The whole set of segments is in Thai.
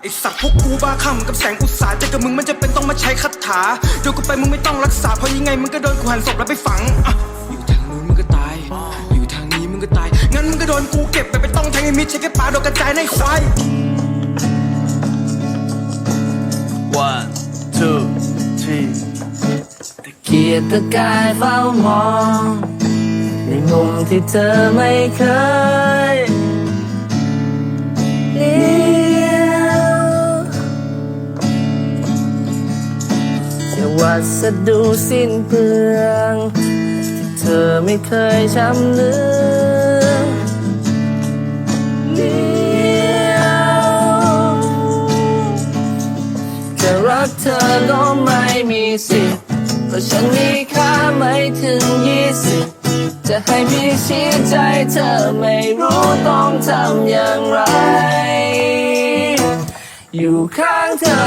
ไอสัตว์พวกกูบ้าคลั่งเหมือนกับแสงอุตสาห์เจอกับมึงมันจะเป็นต้องมาใช้คาถาเดี๋ยวกูไปมึงไม่ต้องรักษาเพราะยังไงมึงก็โดนกูหันศพแล้วไปฝังอะอยู่ทางนู้นมึงก็ตาย อยู่ทางนี้มึงก็ตาย งั้นมึงก็โดนกูเก็บไปไปต้องแทงไอ้มิดใช้แค่ปลาโดนกระจายในควาย One, two, three. เกียรตะกายเฝ้ามอง ในมุมที่เธอไม่เคย วัสดุสิ้นเปลืองที่เธอไม่เคยช้ำเลือเลี้ยวจะรักเธอก็ไม่มีสิทธิ์เพราะฉันมีค่าไม่ถึงยี่สิบจะให้พี่ชี้ใจเธอไม่รู้ต้องทำอย่างไร อยู่ข้างเธอ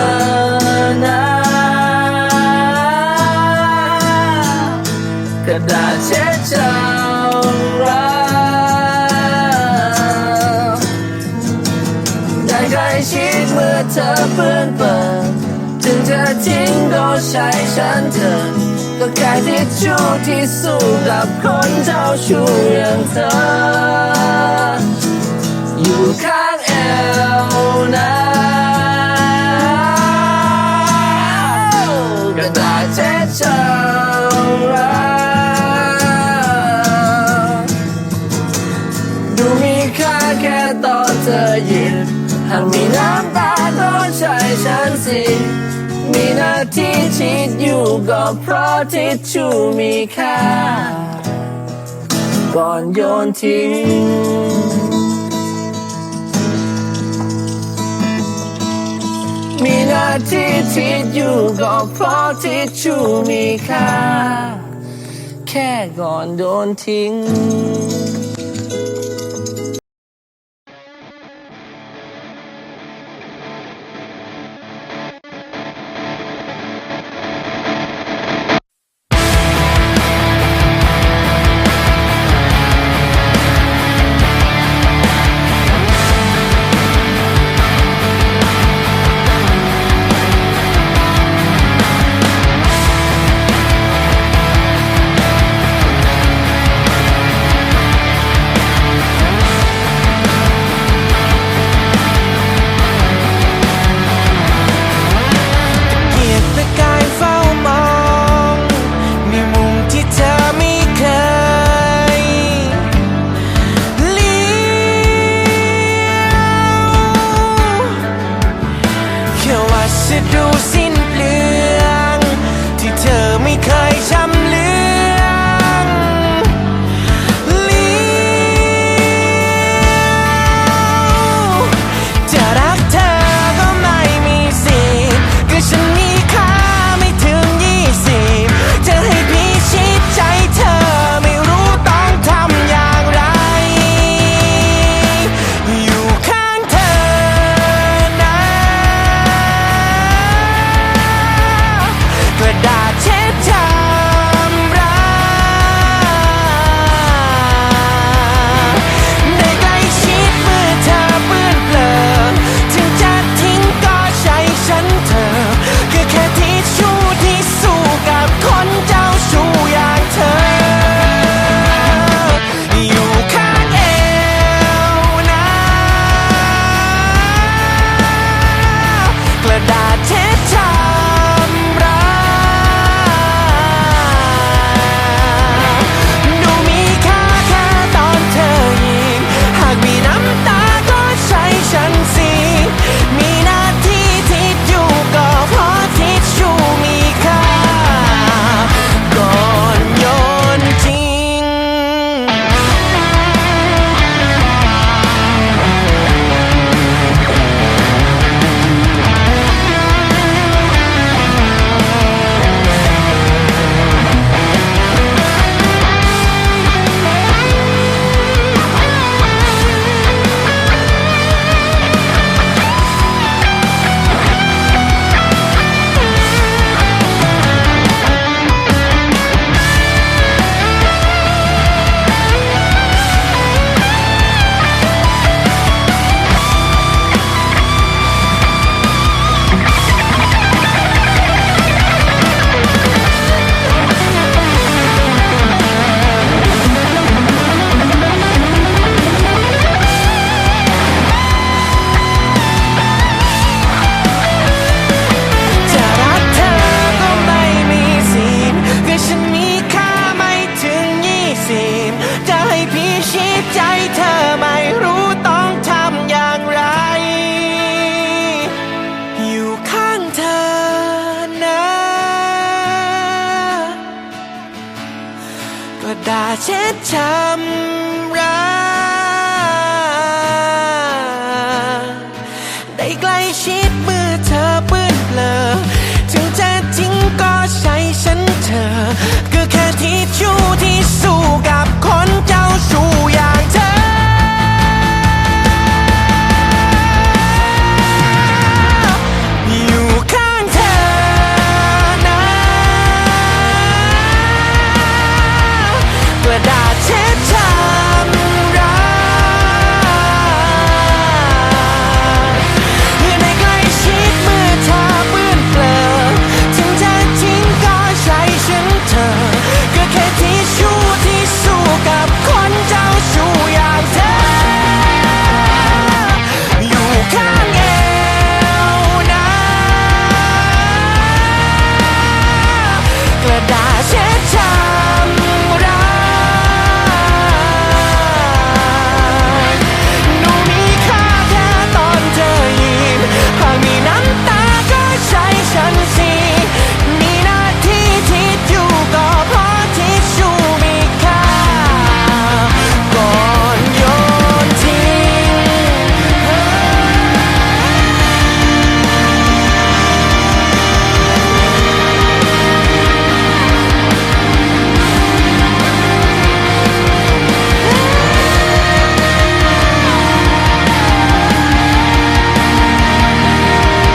นะ ระดาษเช็ดเจ้ารักได้ใกล้ชิดเมื่อเธอเพื่อนเปิดถึงจะทิ้งก็ใช้ฉันเธอก็แค่ทิชชู่ที่สู้กับคนเจ้าชู้อย่างเธอ อยู่ข้างเอวนะกระดาษเช็ดเจ้า ที่ชิดอยู่ก็เพราะทิชชู่มีค่า ก่อนโยนทิ้ง มีหน้าที่ทิดอยู่ก็เพราะทิชชู่มีค่า แค่ก่อนโดนทิ้ง